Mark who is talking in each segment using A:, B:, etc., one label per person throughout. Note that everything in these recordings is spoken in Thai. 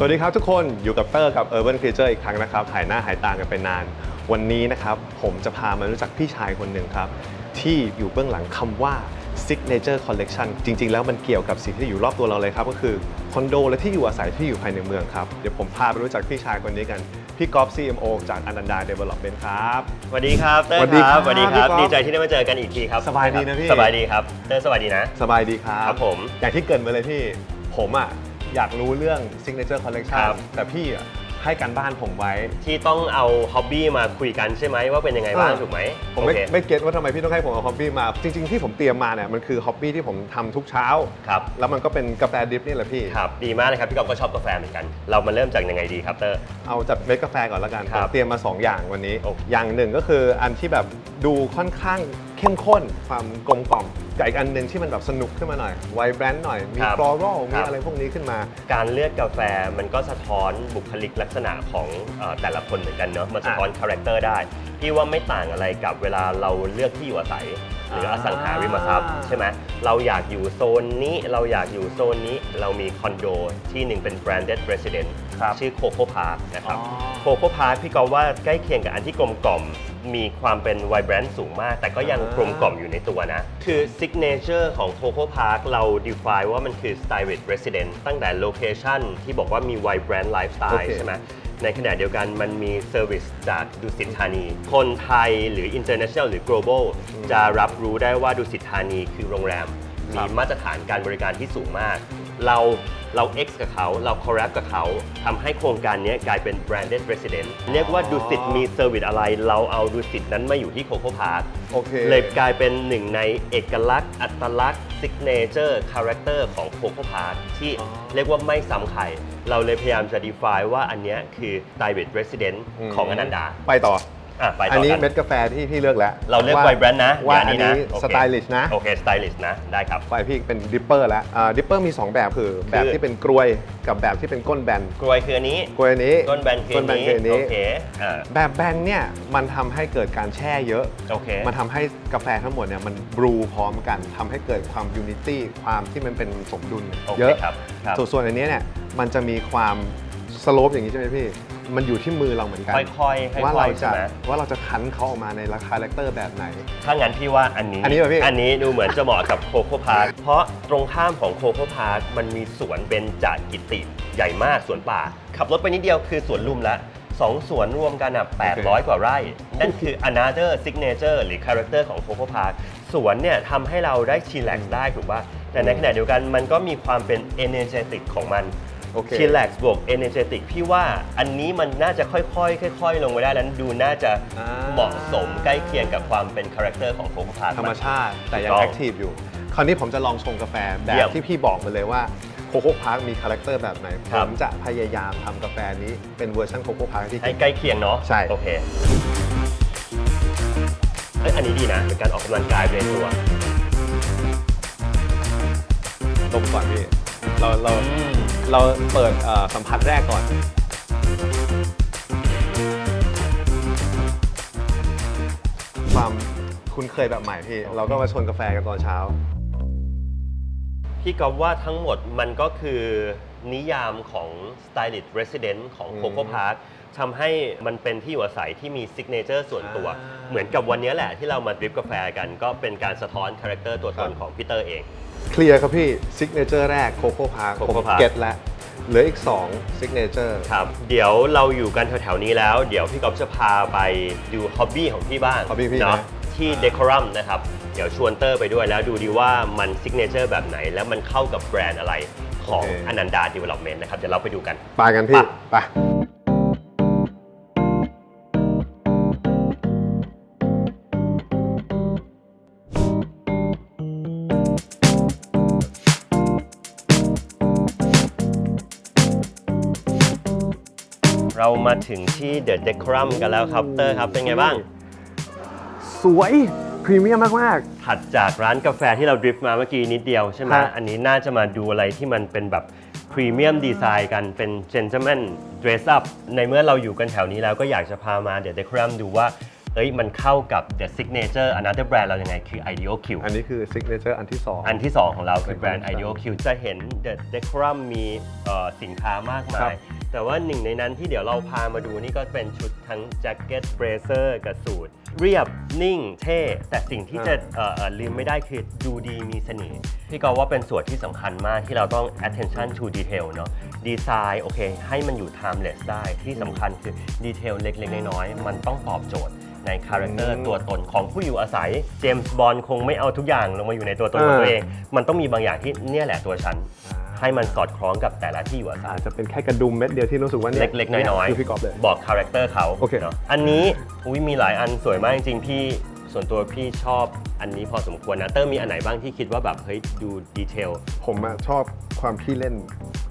A: สวัสดีครับทุกคนอยู่กับเตอร์กับ Urban Creature อีกครั้งนะครับหายหน้าหายตากันไปนาน วันนี้นะครับผมจะพามารู้จักพี่ชายคนหนึ่งครับ ที่อยู่เบื้องหลังคำว่า Signature Collection จริง ๆ แล้วมันเกี่ยวกับสิ่งที่อยู่รอบตัวเราเลยครับ ก็คือคอนโดและที่อยู่อาศัยที่อยู่ภายในเมืองครับ เดี๋ยวผมพาไปรู้จักพี่ชายคนนี้กัน พี่กอล์ฟ CMO จากอนันดา Development ครับ
B: สวัสดีครับเต้ย
A: สวัสดี
B: ค
A: ครั
B: รั
A: บบ
B: สวัสดีครับ
A: พี่ก๊อฟ
B: ดีใจที่ได้มาเจอกันอีกทีครับ
A: สบายดีนะพี่
B: สบายดีครับเต้ยสบายดีนะ
A: สบายดีครับ
B: ครับผม
A: อย่างที่เกรินไปเลยพี่ ผมอะ อยากรู้เรื่อง Signature Collection
B: ครับ
A: แต่พี่อะให้การบ้านผมไว้
B: ที่ต้องเอาฮ็อบบี้มาคุยกันใช่ไหมว่าเป็นยังไงบ้าง
A: เออ
B: ถูกไหม
A: ผมไม่
B: โอเค
A: ไม่เก็ตว่าทำไมพี่ต้องให้ผมเอาฮอบบี้มา จริง ๆ ที่ผมเตรียมมาเนี่ยมันคือฮอบบี้ที่ผมทำทุกเช้า
B: ครับ
A: แล้วมันก็เป็นกาแฟดริปนี่แหละพี่
B: ครับ ดีมากเลยครับพี่กอฟก็ชอบกาแฟเหมือนกัน เรามาเริ่มจากยังไงดีครับเต้ย
A: เอาจากเม็ดกาแฟก่อนแล้วกัน
B: ครับ
A: ผมเตรียมมา 2 อย่างวันนี้
B: โอ้
A: อย่างหนึ่งก็คืออันที่แบบดูค่อนข้าง เข้มข้นความกลมกล่อมกับอีกอันหนึ่งที่มันแบบสนุกขึ้นมาหน่อยไวแบรนด์หน่อยมี
B: ครับ
A: ฟลอรัลมี
B: ครับ
A: อะไรพวกนี้ขึ้นมา
B: การเลือกกาแฟมันก็สะท้อนบุคลิกลักษณะของเอ่อแต่ละคนเหมือนกันเนาะมันสะท้อนคาแรคเตอร์ได้พี่ว่าไม่ต่างอะไรกับเวลาเราเลือกที่อยู่อาศัย หรืออ
A: อ่า
B: สังหาริมทรัพย์ใช่ไหมเราอยากอยู่โซนนี้เราอยากอยู่โซนนี้เรามีคอนโดที่หนึ่งเป็น branded resident
A: ครับ
B: ชื่อ Coco Park นะครับ
A: อ๋อ
B: โคโค่พาร์คพี่กอฟว่าใกล้เคียงกับอันที่กลมกล่อม มีความเป็นไวแบรนด์สูงมาก แต่ก็ยัง
A: อ่าก
B: ลมกล่อมอยู่ในตัวนะ คือซิกเนเจอร์ของโคโค่พาร์คเรา define ว่ามันคือ stylist resident ตั้งแต่โลเคชันที่บอกว่ามีไวแบรนด์ไลฟ์สไต
A: โอ
B: ล์
A: เค
B: ใช่ไหม ในขณะเดียวกันมันมีเซอร์วิสจากดุสิตธานี คนไทยหรือ international หรือ global จะรับรู้ได้ว่าดุสิตธานีคือโรงแรม มีมาตรฐานการบริการที่สูงมาก เรา เรา X กับเขา เรา collab กับเขาทำให้โครงการนี้กลายเป็น branded resident เรียกว่าดุสิตมีเซอร์วิสอะไร เราเอาดุสิตนั้นมาอยู่ที่โคโค่พาร์ค
A: โอเค
B: เลยกลายเป็นหนึ่งในเอกลักษณ์ อัตลักษณ์ signature character ของโคโค่พาร์คที่
A: อ๋อ
B: เรียกว่าไม่ซ้ำใครเราเลยพยายามจะ define ว่าอันเนี้ยคือ private resident ของอนันดา
A: ไปต่อ
B: อะไป
A: อั
B: ต่
A: น
B: อ
A: นี้
B: กัน
A: เม็ดกาแฟที่พี่เลือกแล้ว
B: เราเลือก
A: ว่า
B: ไวแบรนด์นะ
A: ว่า
B: ย่
A: อัน
B: นะ
A: นี้
B: โอ
A: ส
B: เค
A: ไตลิชนะ
B: โอเคสไตลิชนะได้ครับ
A: ไฟพี่เป็นดิปเปอร์แล้วดิปเปอร์มี 2 แบบคือแบบที่เป็นกรวยกับแบบที่เป็นก้นแบน
B: กลวยคืออันนี้
A: กรวยอันนี้
B: ก้นแบนคือ
A: ก้
B: อั
A: น
B: น
A: แบน
B: นี้
A: คืออัน
B: โอ
A: นี้
B: เคอ่า
A: แบบแบนเนี่ยมันทำให้เกิดการแช่เยอะ
B: โอเค
A: มันทำให้กาแฟทั้งหมดเนี่ยมันบรูพร้อมกันทำให้เกิดความยูนิตี้ความที่มันเป็นสมดุล
B: โอเค
A: เยอะ
B: ครับครับ
A: ส่วนส่วนอันเนี้ยเนี่ยมันจะมีความสโลปอย่างนี้ใช่ไหมพี่ มันอยู่ที่มือเราเหมือนกัน
B: ค่อยๆค่อยๆ
A: ว่าเรา
B: ใช่
A: จะ
B: ไหม
A: ว่าเราจะคั้นเขาออกมาในราคาแรคเตอร์แบบไหน
B: ถ้างั้นพี่ว่าอันนี้
A: อันนี้เหรอพี่
B: อันนี้ดูเหมือนจะเหมาะกับโคโค่พาร์ค เพราะตรงข้ามของโคโค่พาร์ค มันมีสวนเบญจกิติใหญ่มากสวนป่า ขับรถไปนิดเดียวคือสวนลุมละสองสวนรวมกันอะ800 กว่าไร่ นั่นคือ another signature หรือ character ของโคโค่พาร์ค สวนเนี่ยทำให้เราได้ chillax ได้ถูกป่ะแต่ในขณะเดียวกันมันก็มีความเป็น energetic ของมัน
A: โอเค
B: chillax บวก energetic พี่ว่าอันนี้มันน่าจะค่อยๆค่อยๆ ลงไปได้แล้วดูน่าจะ
A: อ่า
B: เหมาะสมใกล้เคียงกับความเป็นคาแรคเตอร์ของโคโค่พาร์ค
A: ธรรมชาติ แต่ยัง
B: ถูกต้
A: แอ
B: อง
A: คทีฟอยู่ คราวนี้ผมจะลองชงกาแฟแบ
B: เยี่ย
A: บ
B: ม
A: ที่พี่บอกมาเลยว่าโคโค่พาร์คมีคาแรคเตอร์แบบไหน
B: ค
A: ผ
B: รับ
A: มจะพยายามทำกาแฟนี้เป็นเวอร์ชันโคโค่พาร์คที่
B: ให้
A: จริง
B: ใกล้เคียงเนาะ
A: ใช่
B: โอเคเอ้ยอันนี้ดีนะเป็นการออกกำลังกายไปในตัว
A: ดมก่อนพี่เราเรา เราเปิดเอ่อสัมผัสแรกก่อน ความคุ้นเคยแบบใหม่พี่ เราก็มาชนกาแฟกันตอนเช้า
B: พี่กอฟว่าทั้งหมดมันก็คือนิยามของ stylist resident ของ
A: อืม
B: Coco Park ทำให้มันเป็นที่อยู่อาศัยที่มี signature ส่วนตัว
A: อ่า
B: เหมือนกับวันนี้แหละที่เรามาดริปกาแฟกัน ก็เป็นการสะท้อนคาแรคเตอร์ตัวตน
A: ครับ
B: ของพีเตอร์เอง
A: เคลียร์ครับพี่ซิกเนเจอร์แรกโคโค่พาร์ค
B: Coco
A: ผม
B: Park
A: เก็ตแล้วเหลืออีก2ซิกเนเจอร์
B: ครับ เดี๋ยวเราอยู่กันแถวๆนี้แล้ว เดี๋ยวพี่กอฟจะพาไปดูฮ็อบบี้ของพี่บ้าง
A: hobby พี่
B: เนาะ
A: นะ
B: ที่เดคอรัมนะครับ เดี๋ยวชวนเตอร์ไปด้วยแล้วดูดีว่ามันซิกเนเจอร์แบบไหน แล้วมันเข้ากับแบรนด์อะไรของอนันดา Development นะครับ เดี๋ยวเราไปดูกัน
A: ไปกันพี่
B: ไป เรามาถึงที่เดอะเดคอรัมกันแล้วครับเตอร์ครับเป็นไงบ้าง
A: สวยพรีเมียมมาก
B: ถัดจากร้านกาแฟที่เราดริฟต์มาเมื่อกี้นิดเดียวใช่ไหม
A: ฮะ
B: อันนี้น่าจะมาดูอะไรที่มันเป็นแบบพรีเมียมดีไซน์กันเป็นเจน t l e m a n เดรสอัพในเมื่อเราอยู่กันแถวนี้แล้วก็อยากจะพามาเดี๋ยวเดคอรัมดูว่าเอ้ยมันเข้ากับ the signature another brand เรายังไงคือ Ideal Q
A: อันนี้คือซิกเนเจอร์อันที่สอง
B: อันที่ 2 ของเราคือแบรนด์ Ideal Q จะเห็น The Decorum มีเอ่อสินค้ามาก
A: ครั
B: มาย
A: บ
B: แต่ว่าหนึ่งในนั้นที่เดี๋ยวเราพามาดูนี่ก็เป็นชุดทั้งแจ็คเก็ตเบรเซอร์กับสูทเรียบนิ่งเท่ แต่สิ่งที่จะเอ่อเอ่อลืมไม่ได้คือดูดีมีเสน่ห์พี่กอฟว่าเป็นส่วนที่สำคัญมากที่เราต้อง attention to detail เนาะดีไซน์โอเค ให้มันอยู่ timeless ได้ที่สำคัญคือดีเทลเล็กๆ น้อยๆ มันต้องตอบโจทย์ในคาแรคเตอร์
A: อืม
B: ตัวตนของผู้อยู่อาศัยเจมส์บอลคงไม่เอาทุกอย่างลงมาอยู่ในตัวตนของตัวเอง มันต้องมีบางอย่างที่เนี่ยแหละตัวฉัน ให้มันสอดคล้องกับแต่ละที่อยู่อาศั
A: อายจจะเป็นแค่กระดุมเม็ดเดียวที่รู้สึกว่าเนี่ย
B: เล็กๆน้อย
A: คือพี่กอฟเลย
B: ๆบอกคาแรคเตอร์เขา
A: โอเค
B: นาะอันนี้อุ้ยมีหลายอันสวยมากจริงๆพี่ส่วนตัวพี่ชอบอันนี้พอสมควรนะเตอร์มีอันไหนบ้างที่คิดว่าแบบเฮ้ยดูดีเทล
A: ผมอะชอบความขี้เล่น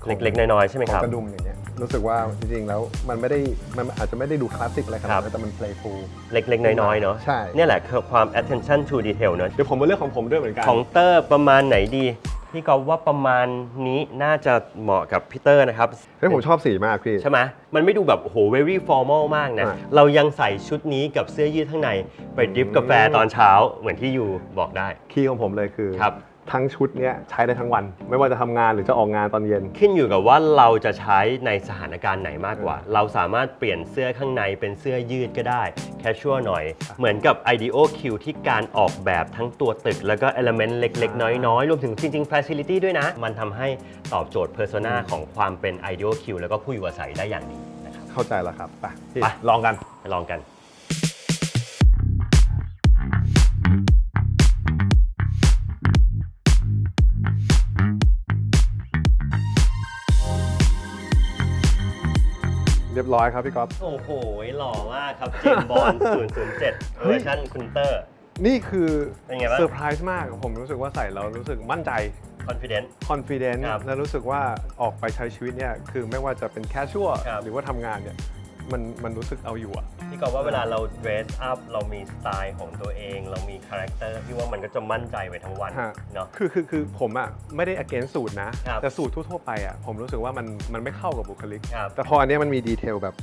A: ของ
B: เล็กๆน้อยๆใช่ไหม
A: ขอ
B: ค
A: ง
B: รับ
A: กระดุมอย่างเงี้ยรู้สึกว่าจริงๆแล้วมันไม่ได้มันอาจจะไม่ได้ดูคลาสสิกอะไรขนาดนั้นแต่มัน playful
B: เล็กๆน้อยๆเนาะ
A: ใช่
B: เนี่ยแหละคือความ attention to detail เนอะ
A: เดี๋ยวผมมาเลือกของผมด้วยเหมือนกัน
B: ของเตอร์ประมาณไหนดี พี่กอฟว่าประมาณนี้น่าจะเหมาะกับพี่เตอร์นะครับ
A: เฮ้ยผมชอบสีมากพี่
B: ใช่ไหมมันไม่ดูแบบโอ้โห very formal มากนะ
A: อ่า
B: เรายังใส่ชุดนี้กับเสื้อยืดข้างใน ไปดริฟกาแฟตอนเช้าเหมือนที่ยูบอกได้
A: คีย์ของผมเลยคือ
B: ครับ
A: ทั้งชุดเนี้ยใช้ได้ทั้งวัน ไม่ว่าจะทำงานหรือจะออกงานตอนเย็น
B: ขึ้นอยู่กับว่าเราจะใช้ในสถานการณ์ไหนมากกว่า เราสามารถเปลี่ยนเสื้อข้างในเป็นเสื้อยืดก็ได้ แคชชัวหน่อย เหมือนกับ IDEO Q ที่การออกแบบทั้งตัวตึก แล้วก็ element เล็ก ๆ น้อย ๆ รวมถึงจริง ๆ facility ด้วยนะ มันทำให้ตอบโจทย์ persona ของความเป็น IDEO Q แล้วก็ผู้อยู่อาศัยได้อย่างดีนะครับ
A: เข้าใจแล้วครับไปพี่
B: ไป
A: ลองกัน
B: ไปลองกัน
A: บร้อยครับพี่ก๊อฟ
B: โอ้โห หล่อมากครับเจมส์บอล007 เวอร์ชันคุณเตอร์
A: นี่คือ
B: เป็นไงบ้าง
A: เซอร์ไพรส์มากผมรู้สึกว่าใส่แล้วรู้สึกมั่นใจ
B: confident
A: confident
B: ครับ
A: และรู้สึกว่าออกไปใช้ชีวิตเนี่ยคือไม่ว่าจะเป็นแคชชัว
B: ครับ
A: หรือว่าทำงานเนี่ย มันมันรู้สึกเอาอยู่อะ
B: พี่กอฟว่าเวลาเรา dress up เรามีสไตล์ของตัวเอง เรามีคาแรคเตอร์พี่ว่ามันก็จะมั่นใจไปทั้งวัน
A: ฮะ
B: เนาะ
A: คือคือคือผมอะไม่ได้ against สูตรนะ
B: ครับ
A: แต่สูตรทั่วๆไปอะผมรู้สึกว่ามันมันไม่เข้ากับบุคลิก
B: ครับ
A: แต่พออันเนี้ยมันมีดีเทลแบบ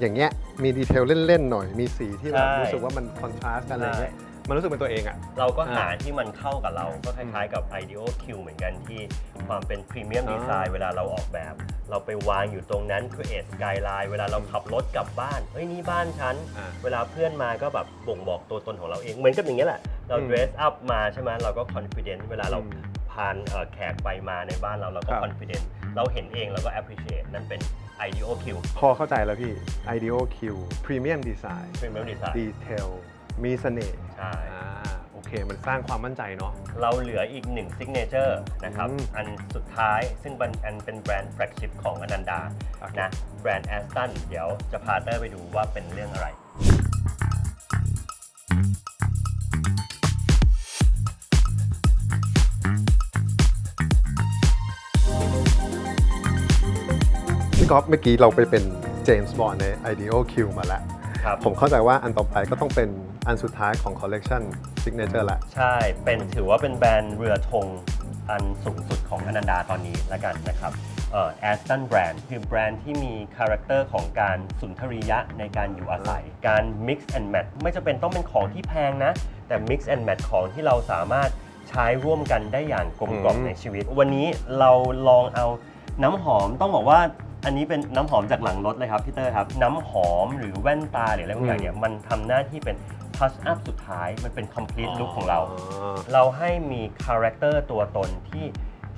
A: อย่างเงี้ยมีดีเทลเล่นๆหน่อยมีสีที่แบบ
B: ใช่
A: รู้สึกว่ามันคอนทราสต์กันอะไรเงี้ย มันรู้สึกเป็นตัวเองอะ
B: เราก็หา
A: อ่า
B: ที่มันเข้ากับเราก็คล้ายๆกับ Ideal Q เหมือนกันที่ความเป็นพรีเมียม
A: อ่า
B: ดีไซน์เวลาเราออกแบบ เราไปวางอยู่ตรงนั้น create skyline เวลาเราขับรถกลับบ้านเฮ้ยนี่บ้านฉัน
A: อ่า
B: เวลาเพื่อนมาก็แบบบ่งบอกตัวตนของเราเอง เหมือนกับอย่างเงี้ยแหละ เรา
A: อืม
B: dress up มาใช่ไหมเราก็ confident เวลาเรา
A: อืม
B: พานเอ่อแขกไปมาในบ้านเราเราก็
A: ครับ
B: confident เราเห็นเองเราก็ appreciate นั่นเป็น Ideal Q
A: พอเข้าใจแล้วพี่ Ideal Q Premium Design
B: premium design
A: Detail มีเสน่ห์
B: ใช่
A: อ่าโอเค มันสร้างความมั่นใจเนาะ
B: เราเหลืออีกหนึ่งซิกเนเจอร์นะครับ
A: อืม
B: อันสุดท้ายซึ่งเป็นอันเป็นแบรนด์แฟลกชิพของอนันดา
A: โอเค
B: นะแบรนด์แอสตันเดี๋ยวจะพาเตอร์ไปดูว่าเป็นเรื่องอะไร
A: พี่ก๊อฟเมื่อกี้เราไปเป็นเจมส์บอนด์ใน Ideal Q มาแล้ว
B: ครับ
A: ผมเข้าใจว่าอันต่อไปก็ต้องเป็น อันสุดท้ายของคอลเลกชัน Signature แหละ
B: ใช่ เป็นถือว่าเป็นแบรนด์เรือธงอันสูงสุดของอนันดาตอนนี้แล้วกันนะครับเอ่อแอสตันแบรนด์คือแบรนด์ที่มีคาแรคเตอร์ของการสุนทรียะในการอยู่อาศัย การ mix and match ไม่จะเป็นต้องเป็นของที่แพงนะ แต่ mix and match ของที่เราสามารถใช้ร่วมกันได้อย่างกลมกล่อม
A: อืม
B: ในชีวิต วันนี้เราลองเอาน้ำหอมต้องบอกว่าอันนี้เป็นน้ำหอมจากหลังรถเลยครับพี่เตอร์ครับ น้ำหอมหรือแว่นตาหรืออะไรบางอย่างเนี่ยมันทำหน้าที่เป็น ทัชอัพสุดท้ายมันเป็น complete look ของเรา เราให้มีคาแรคเตอร์ตัวตนที่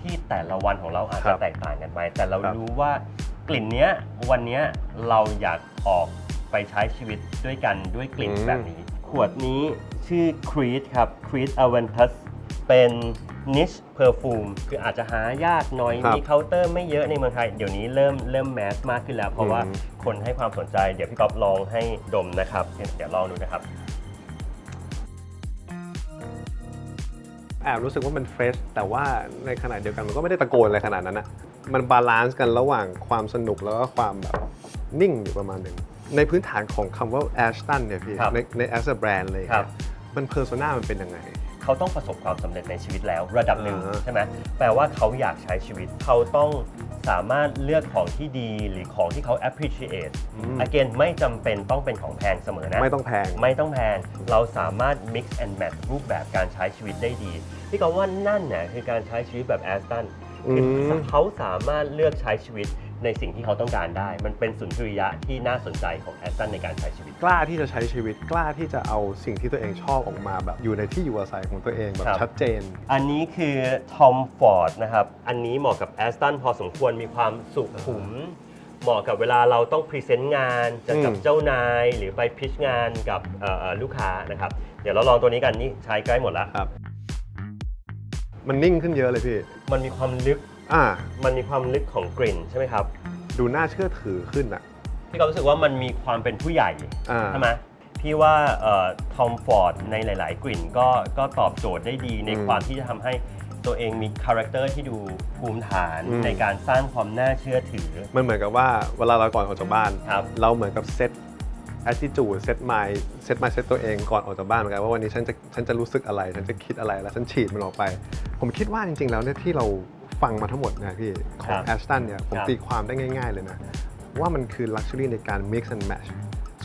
B: ที่แต่ละวันของเราอาจ
A: ครั
B: จะ
A: บ
B: แตกต่างกันไป แต่เรา
A: ครับ
B: รู้ว่ากลิ่นเนี้ยวันเนี้ยเราอยากออกไปใช้ชีวิตด้วยกันด้วยกลิ่น
A: อืม
B: แบบนี้ ขวดนี้ชื่อ Creed ครับ Creed Aventus เป็น niche perfume คืออาจจะหายากหน่อย
A: ครับ
B: มีเคาน์เตอร์ไม่เยอะในเมืองไทย เดี๋ยวนี้เริ่มเริ่มแมสมากขึ้นแล้ว เพราะว่า
A: อืม
B: คนให้ความสนใจ เดี๋ยวพี่ก๊อฟลองให้ดมนะครับ เดี๋ยวลองดูนะครับ
A: แอบรู้สึกว่ามันเฟรชแต่ว่าในขณะเดียวกันมันก็ไม่ได้ตะโกนอะไรขนาดนั้นนะมันบาลานซ์กันระหว่างความสนุกแล้วก็ความแบบนิ่งอยู่ประมาณหนึ่งในพื้นฐานของคำว่า Ashton เนี่ยพี่
B: ครับ
A: ในใน as a brand เลย
B: ครับ
A: มันเพอร์โซนามันเป็นยังไง
B: เขาต้องประสบความสำเร็จในชีวิตแล้วระดับหนึ่ง
A: อ่าฮะ
B: ใช่ไหมแปลว่าเขาอยากใช้ชีวิต เขาต้อง สามารถเลือกของที่ดีหรือของที่เขา appreciate
A: อืม
B: again ไม่จำเป็นต้องเป็นของแพงเสมอนะ
A: ไม่ต้องแพง
B: ไม่ต้องแพง เราสามารถ mix and match รูปแบบการใช้ชีวิตได้ดี พี่ก็ว่านั่นน่ะคือการใช้ชีวิตแบบแอสตัน
A: อืม
B: คือเขาสามารถเลือกใช้ชีวิต ในสิ่งที่เขาต้องการได้ มันเป็นสุนทรียะที่น่าสนใจของแอสตันในการใช้ชีวิต
A: กล้าที่จะใช้ชีวิตกล้าที่จะเอาสิ่งที่ตัวเองชอบออกมาแบบอยู่ในที่อยู่อาศัยของตัวเองแบบ
B: ครับ
A: ชัดเจน
B: อันนี้คือทอมฟอร์ดนะครับ อันนี้เหมาะกับแอสตันพอสมควรมีความสุขุม เหมาะกับเวลาเราต้องพรีเซนต์งานจะกับ
A: อืม
B: เจ้านาย หรือไปพิชงานกับเอ่อเอ่อลูกค้านะครับ เดี๋ยวเราลองตัวนี้กันนี่ใช้ใกล้หมดแล้ว
A: ครับมันนิ่งขึ้นเยอะเลยพี่
B: มันมีความลึก
A: อ่า
B: มันมีความลึกของกลิ่นใช่ไหมครับ
A: ดูน่าเชื่อถือขึ้นอะ
B: พี่ก็รู้สึกว่ามันมีความเป็นผู้ใหญ่
A: อ่า
B: ใช่ไหมพี่ว่าทอมฟอร์ดในหลาย ๆ กลิ่นก็ก็ตอบโจทย์ได้ดีใน
A: อืม
B: ความที่จะทำให้ตัวเองมีคาแรคเตอร์ที่ดูภูมิฐาน
A: อืม
B: ในการสร้างความน่าเชื่อถือ
A: มันเหมือนกับว่าเวลาเราก่อนออกจากบ้าน
B: ครับ
A: เราเหมือนกับเซต attitude เซต mind เซต mind เซตตัวเองก่อนออกจากบ้านเหมือนกันว่าวันนี้ฉันจะฉันจะรู้สึกอะไร ฉันจะคิดอะไรแล้วฉันฉีดมันออกไป ผมคิดว่าจริงๆแล้วเนี่ยที่เรา ฟังมาทั้งหมดเนะพี่ข
B: ค
A: อ
B: รั
A: ง
B: บ
A: แอสตันเนี่ยผม
B: ครับ
A: ตีความได้ง่าย ๆเลยนะ ว่ามันคือ luxury ในการ mix and match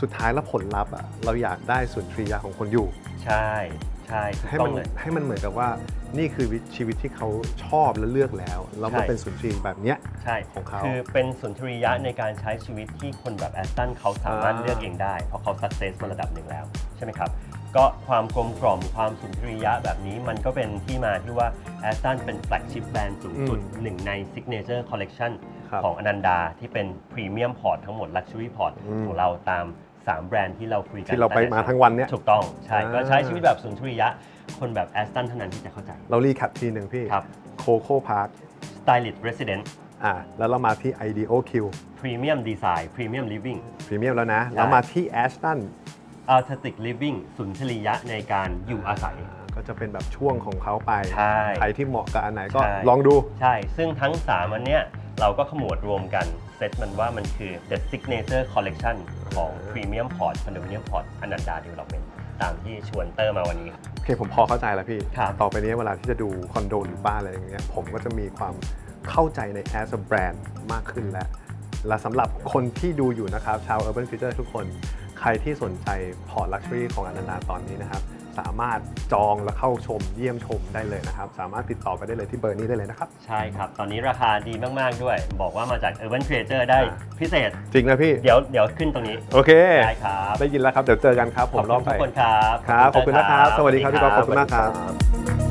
A: สุดท้ายแล้วผลลัพธ์อะเราอยากได้สุนทรียะของคนอยู่
B: ใช่ใช่ถูก
A: ให้
B: ต้
A: มั
B: อนงเลย
A: ให้มันเหมือนกับว่านี่คือชีวิตที่เขาชอบและเลือกแล้วแล้วมา
B: ใช่
A: เป็นสุนทรีย์แบบเนี้ย
B: ใช่
A: ของเขา
B: คือเป็นสุนทรียะในการใช้ชีวิตที่คนแบบแอสตันเขาสามารถ
A: อ่า
B: เลือกเองได้ เพราะเขาสักเซสมาระดับหนึ่งแล้ว ใช่ไหมครับ ก็ความกลมกล่อมความสุนทรียะแบบนี้มันก็เป็นที่มาที่ว่าแอสตันเป็นแฟลกชิพแบรนด์สูงสุด
A: อืม
B: หนึ่งใน Signature Collection
A: ครับ
B: ของอนันดาที่เป็นพรีเมียมพอร์ตทั้งหมด Luxury Port
A: อืม
B: ของเราตาม 3 แบรนด์ที่เราคุยกัน
A: ที่เราไปมาทั้งวันเนี้ย
B: ถูกต้องใช่
A: อ่า
B: ก็ใช้ชีวิตแบบสุนทรียะ คนแบบแอสตันเท่านั้นที่จะเข้าใจ
A: เรารีแคปทีหนึ่งพี่
B: ครับ
A: โคโค่พาร์ค
B: Stylist Resident
A: อ่าแล้วเรามาที่ IDEO Q
B: Premium Design Premium Living
A: พรีเมียมแล้วนะแล้วมาที่ Ashton
B: Artistic Living สุนทรียะในการอยู่อาศัย
A: ก็จะเป็นแบบช่วงของเขาไป
B: ใช่
A: ใครที่เหมาะกับอันไหนก็
B: ใช่
A: ลองดู
B: ใช่ ซึ่งทั้ง 3 อันเนี้ยเราก็ขมวดรวมกัน เซตมันว่ามันคือ The Signature Collection ของ Premium Port Condominium Port อนันดา Development ตามที่ชวนเตอร์มาวันนี้ครับ
A: โอเคผมพอเข้าใจแล้วพี่
B: ครับ
A: ต่อไปนี้เวลาที่จะดูคอนโดหรือบ้านอะไรอย่างเงี้ยผมก็จะมีความเข้าใจใน as a brand มากขึ้นแล้ว และสำหรับคนที่ดูอยู่นะครับ ชาว Urban Future ทุกคน ใครที่สนใจพอร์ต Luxury ของอนันดาตอนนี้นะครับ สามารถจองและเข้าชมเยี่ยมชมได้เลยนะครับ สามารถติดต่อไปได้เลยที่เบอร์นี้ได้เลยนะครับ
B: ใช่ครับ ตอนนี้ราคาดีมาก ๆ ด้วย บอกว่ามาจาก Urban Creator ได้
A: อ่า
B: พิเศษ
A: จริงนะพี่
B: เดี๋ยวเดี๋ยวขึ้นตรงนี้
A: โอเค
B: ได้ครับ
A: ได้ยินแล้วครับ เดี๋ยวเจอกันครับผ
B: ขอบ
A: มร
B: คุ
A: อบ
B: ณ
A: ไป
B: ทุกคนครับ
A: ครับ ขอบคุณนะครับ สวัสดีครับพี่ก๊อฟขอบคุณมากครับ
B: สวัสดี